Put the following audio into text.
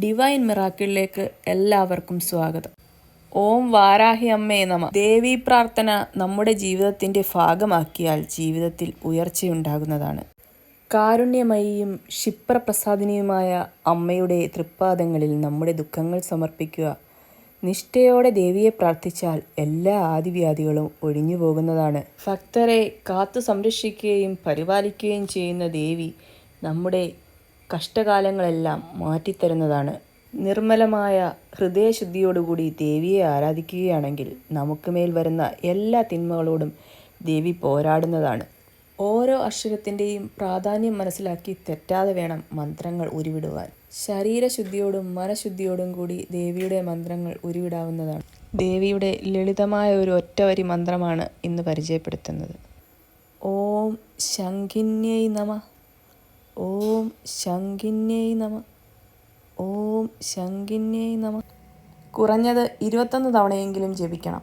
Divine മിറാക്കിളിലേക്ക് എല്ലാവർക്കും സ്വാഗതം. ഓം വാരാഹി അമ്മേ നമ. ദേവി പ്രാർത്ഥന നമ്മുടെ ജീവിതത്തിന്റെ ഭാഗമാക്കിയാൽ ജീവിതത്തിൽ ഉയർച്ചയുണ്ടാകുന്നതാണ്. കാരുണ്യമയിയും ക്ഷിപ്രപ്രസാദിനിയുമായ അമ്മയുടെ തൃപ്പാദങ്ങളിൽ നമ്മുടെ ദുഃഖങ്ങൾ സമർപ്പിക്കുക. നിഷ്ഠയോടെ ദേവിയെ പ്രാർത്ഥിച്ചാൽ എല്ലാ ആദിവ്യാധികളും ഒഴിഞ്ഞു പോകുന്നതാണ്. ഭക്തരെ കാത്തു സംരക്ഷിക്കുകയും പരിപാലിക്കുകയും ചെയ്യുന്ന ദേവി നമ്മുടെ കഷ്ടകാലങ്ങളെല്ലാം മാറ്റിത്തരുന്നതാണ്. നിർമ്മലമായ ഹൃദയശുദ്ധിയോടുകൂടി ദേവിയെ ആരാധിക്കുകയാണെങ്കിൽ നമുക്ക് മേൽ വരുന്ന എല്ലാ തിന്മകളോടും ദേവി പോരാടുന്നതാണ്. ഓരോ അക്ഷരത്തിന്റെയും പ്രാധാന്യം മനസ്സിലാക്കി തെറ്റാതെ വേണം മന്ത്രങ്ങൾ ഉരുവിടുവാൻ. ശരീരശുദ്ധിയോടും മനഃശുദ്ധിയോടും കൂടി ദേവിയുടെ മന്ത്രങ്ങൾ ഉരുവിടാവുന്നതാണ്. ദേവിയുടെ ലളിതമായ ഒരു ഒറ്റവരി മന്ത്രമാണ് ഇന്ന് പരിചയപ്പെടുത്തുന്നത്. ഓം ശങ്കിന്യൈ നമ. ഓം ശങ്കിന്യൈ നമ ഓം ശങ്കിന്യൈ നമ കുറഞ്ഞത് ഇരുപത്തൊന്ന് തവണയെങ്കിലും ജപിക്കണം.